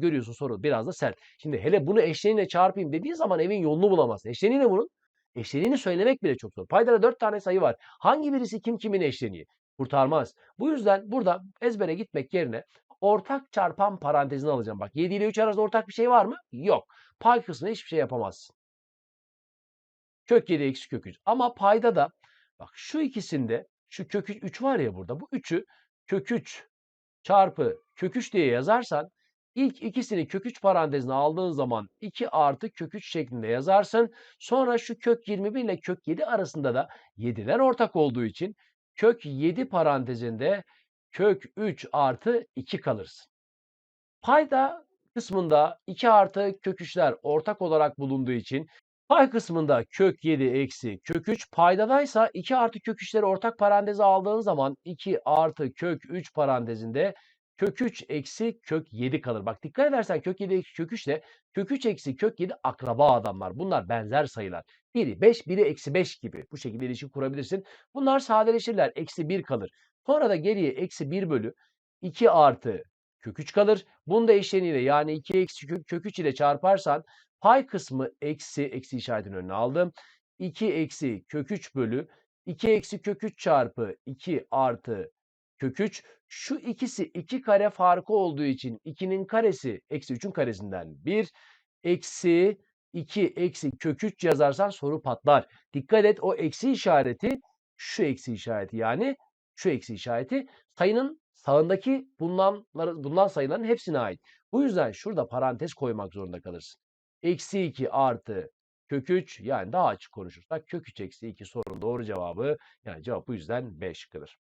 Görüyorsun soru biraz da sert. Şimdi hele bunu eşleniğine çarpayım dediği zaman evin yolunu bulamazsın. Eşleniği ne bunun? Eşleniğini söylemek bile çok zor. Paydada 4 tane sayı var. Hangi birisi kim kimin eşleniği? Kurtarmaz. Bu yüzden burada ezbere gitmek yerine ortak çarpan parantezini alacağım. Bak 7 ile 3 arasında ortak bir şey var mı? Yok. Pay kısmında hiçbir şey yapamazsın. Kök 7 eksi kök 3. Ama payda da bak şu ikisinde şu kök 3 var ya burada. Bu 3'ü kök 3 çarpı kök 3 diye yazarsan ilk ikisini kök 3 parantezine aldığın zaman 2 artı kök 3 şeklinde yazarsın. Sonra şu kök 21 ile kök 7 arasında da 7'ler ortak olduğu için kök 7 parantezinde kök 3 artı 2 kalırsın. Payda kısmında 2 artı kök 3'ler ortak olarak bulunduğu için pay kısmında kök 7 eksi kök 3 paydadaysa 2 artı kök 3'leri ortak paranteze aldığın zaman 2 artı kök 3 parantezinde kök 3 eksi kök 7 kalır. Bak dikkat edersen kök 7 eksi kök 3 ile kök 3 eksi kök 7 akraba adamlar. Bunlar benzer sayılar. Biri 5, biri eksi 5 gibi. Bu şekilde ilişki kurabilirsin. Bunlar sadeleşirler. Eksi 1 kalır. Sonra da geriye eksi 1 bölü 2 artı kök 3 kalır. Bunu da eşleniyle yani 2 eksi kök, kök 3 ile çarparsan pay kısmı eksi, eksi işaretinin önüne aldım. 2 eksi kök 3 bölü 2 eksi kök 3 çarpı 2 artı kök 3. Şu ikisi 2 kare farkı olduğu için 2'nin karesi eksi 3'ün karesinden 1. Eksi 2 eksi kök 3 yazarsan soru patlar. Dikkat et o eksi işareti şu eksi işareti yani şu eksi işareti sayının sağındaki bulunan, bulunan sayıların hepsine ait. Bu yüzden şurada parantez koymak zorunda kalırsın. Eksi 2 artı kök 3 yani daha açık konuşursak kök 3 eksi 2 sorunun doğru cevabı yani cevap bu yüzden B şıkkıdır.